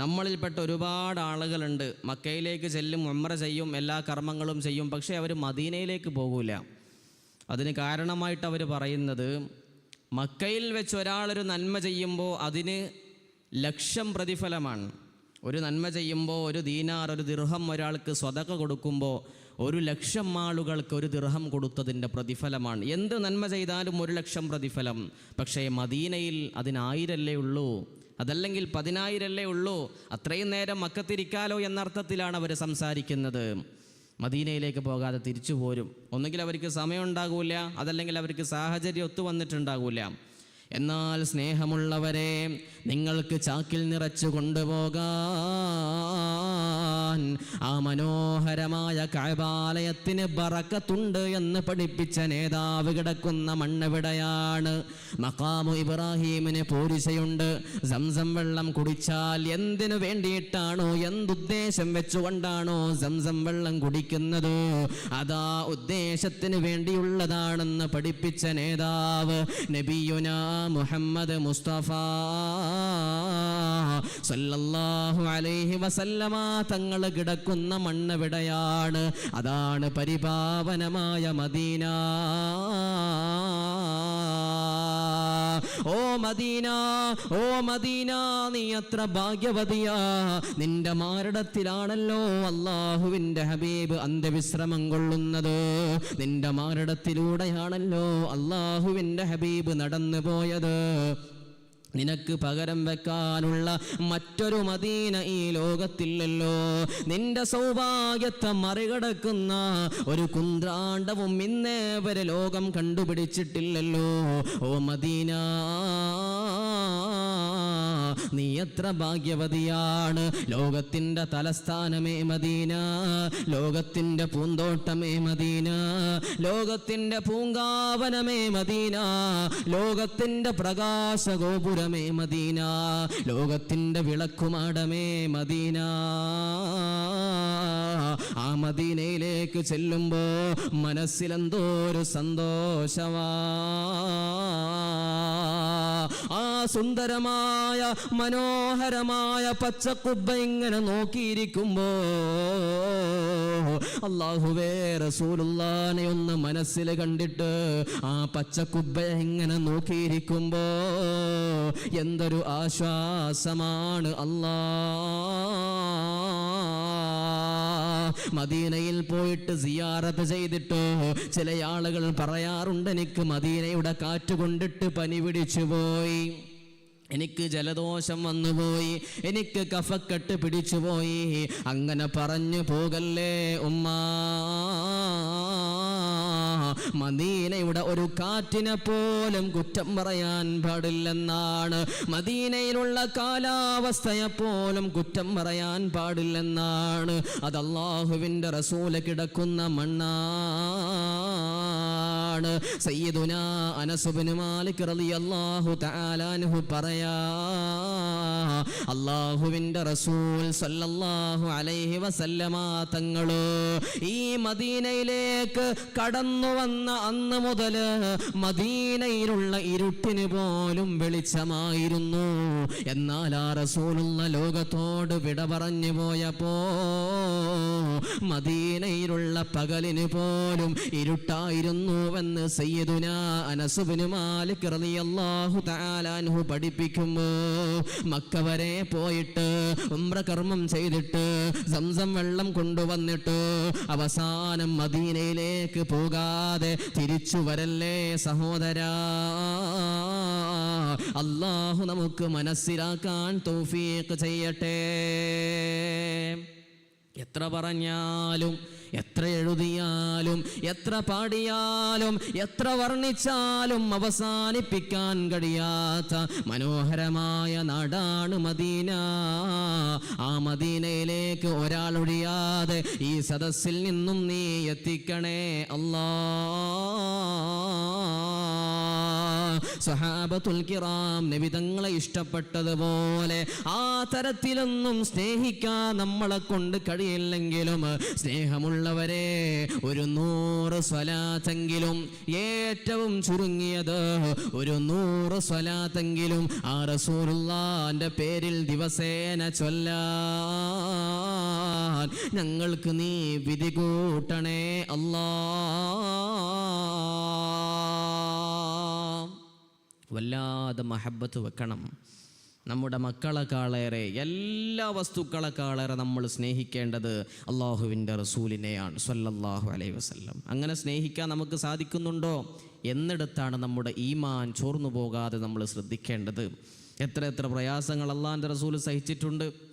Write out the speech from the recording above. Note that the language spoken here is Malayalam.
നമ്മളിൽപ്പെട്ട ഒരുപാട് ആളുകളുണ്ട്. മക്കയിലേക്ക് ചെല്ലും ഉമ്ര ചെയ്യും എല്ലാ കർമ്മങ്ങളും ചെയ്യും. പക്ഷേ അവർ മദീനയിലേക്ക് പോകൂല. അതിന് കാരണമായിട്ട് അവർ പറയുന്നത് മക്കയിൽ വെച്ച് ഒരാളൊരു നന്മ ചെയ്യുമ്പോൾ അതിന് ലക്ഷം പ്രതിഫലമാണ്. ഒരു നന്മ ചെയ്യുമ്പോൾ ഒരു ദീനാർ ഒരു ദീർഹം ഒരാൾക്ക് സ്വതക്ക കൊടുക്കുമ്പോൾ ഒരു ലക്ഷം ആളുകൾക്ക് ഒരു ദീർഹം കൊടുത്തതിന്റെ പ്രതിഫലമാണ്. എന്ത് നന്മ ചെയ്താലും ഒരു ലക്ഷം പ്രതിഫലം. പക്ഷേ മദീനയിൽ അതിനായിരല്ലേ ഉള്ളൂ. അതല്ലെങ്കിൽ പതിനായിരല്ലേ ഉള്ളൂ. അത്രയും നേരം മക്കത്തിരിക്കാലോ എന്നർത്ഥത്തിലാണ് അവർ സംസാരിക്കുന്നത്. മദീനയിലേക്ക് പോകാതെ തിരിച്ചു പോരും. ഒന്നുകിൽ അവർക്ക് സമയം ഉണ്ടാകൂല അതല്ലെങ്കിൽ അവർക്ക് സാഹചര്യം ഒത്തു വന്നിട്ടുണ്ടാകൂല. എന്നാൽ സ്നേഹമുള്ളവരെ നിങ്ങൾക്ക് ചാക്കിൽ നിറച്ചു കൊണ്ടുപോകാൻ ആ മനോഹരമായ കഴബാലയത്തിന് ബറക്കത്തുണ്ട് എന്ന് പഠിപ്പിച്ച നേതാവ് കിടക്കുന്ന മണ്ണെവിടെയാണ്? മക്കാമു ഇബ്രാഹീമിന് പോരിശയുണ്ട്. സംസം വെള്ളം കുടിച്ചാൽ എന്തിനു വേണ്ടിയിട്ടാണോ? എന്തുദ്ദേശം വെച്ചുകൊണ്ടാണോ സംസം വെള്ളം കുടിക്കുന്നത്? അതാ ഉദ്ദേശത്തിന് വേണ്ടിയുള്ളതാണെന്ന് പഠിപ്പിച്ച നേതാവ് നബിയുന മുഹമ്മദ് മുസ്തഫ. സല്ലല്ലാഹു അലൈഹി വസല്ലമ തങ്ങൾ കിടക്കുന്ന മണ്ണെവിടെയാണ്? അതാണ് പരിപാവനമായ മദീന. ഓ മദീന ഓ മദീന നീ അത്ര ഭാഗ്യവതിയാ. നിന്റെ മാരടത്തിലാണല്ലോ അള്ളാഹുവിന്റെ ഹബീബ് അന്ത്യവിശ്രമം കൊള്ളുന്നത്. നിന്റെ മാരടത്തിലൂടെയാണല്ലോ അള്ളാഹുവിന്റെ ഹബീബ് നടന്നു പോയത് നിനക്ക് പകരം വെക്കാനുള്ള മറ്റൊരു മദീന ഈ ലോകത്തില്ലല്ലോ. നിന്റെ സൗഭാഗ്യത്തെ മറികടക്കുന്ന ഒരു കുന്ത്രാണ്ടവും ഇന്നേ വരെ ലോകം കണ്ടുപിടിച്ചിട്ടില്ലല്ലോ. ഓ മദീന. നീ എത്ര ഭാഗ്യവതിയാണ്? ലോകത്തിന്റെ തലസ്ഥാനമേ മദീന. ലോകത്തിന്റെ പൂന്തോട്ടമേ മദീന. ലോകത്തിന്റെ പൂങ്കാവനമേ മദീന. ലോകത്തിന്റെ പ്രകാശഗോപുരമേ മദീന. ലോകത്തിന്റെ വിളക്കുമാടമേ മദീന. ആ മദീനയിലേക്ക് ചെല്ലുമ്പോൾ മനസ്സിലെന്തോ ഒരു സന്തോഷവാ സുന്ദരമായ മനോഹരമായ പച്ചക്കുബ്ബ ഇങ്ങനെ നോക്കിയിരിക്കുമ്പോ അള്ളാഹുവേ റസൂലുള്ളാനെ ഒന്ന് മനസ്സിൽ കണ്ടിട്ട് ആ പച്ചക്കുബ്ബ ഇങ്ങനെ നോക്കിയിരിക്കുമ്പോ എന്തൊരു ആശ്വാസമാണ് അല്ലാ. മദീനയിൽ പോയിട്ട് സിയാറത്ത് ചെയ്തിട്ട് ചില ആളുകൾ പറയാറുണ്ട് എനിക്ക് മദീനയുടെ കാറ്റ് കൊണ്ടിട്ട് പനി പിടിച്ചു പോയി. എനിക്ക് ജലദോഷം വന്നുപോയി. എനിക്ക് കഫക്കെട്ട് പിടിച്ചുപോയി. അങ്ങനെ പറഞ്ഞു പോകല്ലേ ഉമ്മ. മദീനയുടെ ഒരു കാറ്റിനെ പോലും കുറ്റം പറയാൻ പാടില്ലെന്നാണ്. മദീനയിലുള്ള കാലാവസ്ഥയെ പോലും കുറ്റം പറയാൻ പാടില്ലെന്നാണ്. അത് റസൂല കിടക്കുന്ന മണ്ണാണ് സയ്യിദുന അനസുബിന് മാലിക് റളിയല്ലാഹു തആലാൻഹു പറയാ അള്ളാഹുവിന്റെ റസൂൽ സല്ലല്ലാഹു അലൈഹി വസല്ലമ തങ്ങൾ ഈ മദീനയിലേക്ക് കടന്നു വന്ന അന്ന് മുതൽ മദീനയിലുള്ള ഇരുട്ടിന് പോലും വെളിച്ചമായിരുന്നു. എന്നാൽ ആ റസൂലുള്ള ലോകത്തോട് വിട പറഞ്ഞു പോയപ്പോ മദീനയിലുള്ള പകലിന് പോലും ഇരുട്ടായിരുന്നുവെന്ന് സയ്യദുന അനസുബിന് മാലിക് റളിയല്ലാഹു തആലാൻഹു പഠിപ്പിക്കുമോ മക്ക വരെ പോയിട്ട് ഉംറ കർമ്മം ചെയ്തിട്ട് സംസം വെള്ളം കൊണ്ടുവന്നിട്ട് അവസാനം മദീനയിലേക്ക് പോകാതെ തിരിച്ചു വരല്ലേ സഹോദരാ. അള്ളാഹു നമുക്ക് മനസ്സിലാക്കാൻ തൗഫീഖ് ചെയ്യട്ടെ. എത്ര പറഞ്ഞാലും എത്ര എഴുതിയാലും എത്ര പാടിയാലും എത്ര വർണിച്ചാലും അവസാനിപ്പിക്കാൻ കഴിയാത്ത മനോഹരമായ നാടാണ് മദീന. ആ മദീനയിലേക്ക് ഒരാൾ ഒരാളൊഴിയാതെ ഈ സദസ്സിൽ നിന്നും നീ എത്തിക്കണേ അല്ലാ. സഹാബത്തുൽ കിറാം നബിതങ്ങളെ ഇഷ്ടപ്പെട്ടതുപോലെ ആ തരത്തിലൊന്നും സ്നേഹിക്കാൻ നമ്മളെ കൊണ്ട് കഴിയില്ലെങ്കിലും സ്നേഹമുള്ളവരെ ഒരു നൂറ് സ്വലാത്തെങ്കിലും ഏറ്റവും ചുരുങ്ങിയത് ഒരു നൂറ് സ്വലാത്തെങ്കിലും ആ റസൂലുള്ളാന്റെ പേരിൽ ദിവസേന ചൊല്ലാൻ ഞങ്ങൾക്ക് നീ വിധി കൂട്ടണേ അല്ലാ വല്ലാതെ മഹബത്ത് വെക്കണം. നമ്മുടെ മക്കളെക്കാളേറെ എല്ലാ വസ്തുക്കളെക്കാളേറെ നമ്മൾ സ്നേഹിക്കേണ്ടത് അള്ളാഹുവിന്റെ റസൂലിനെയാണ് സ്വല്ലല്ലാഹു അലൈഹി വസല്ലം. അങ്ങനെ സ്നേഹിക്കാൻ നമുക്ക് സാധിക്കുന്നുണ്ടോ? എന്നിടത്താണ് നമ്മുടെ ഈമാൻ ചോർന്നു പോകാതെ നമ്മൾ ശ്രദ്ധിക്കേണ്ടത്. എത്ര എത്ര പ്രയാസങ്ങൾ അള്ളാഹിന്റെ റസൂൽ സഹിച്ചിട്ടുണ്ട്.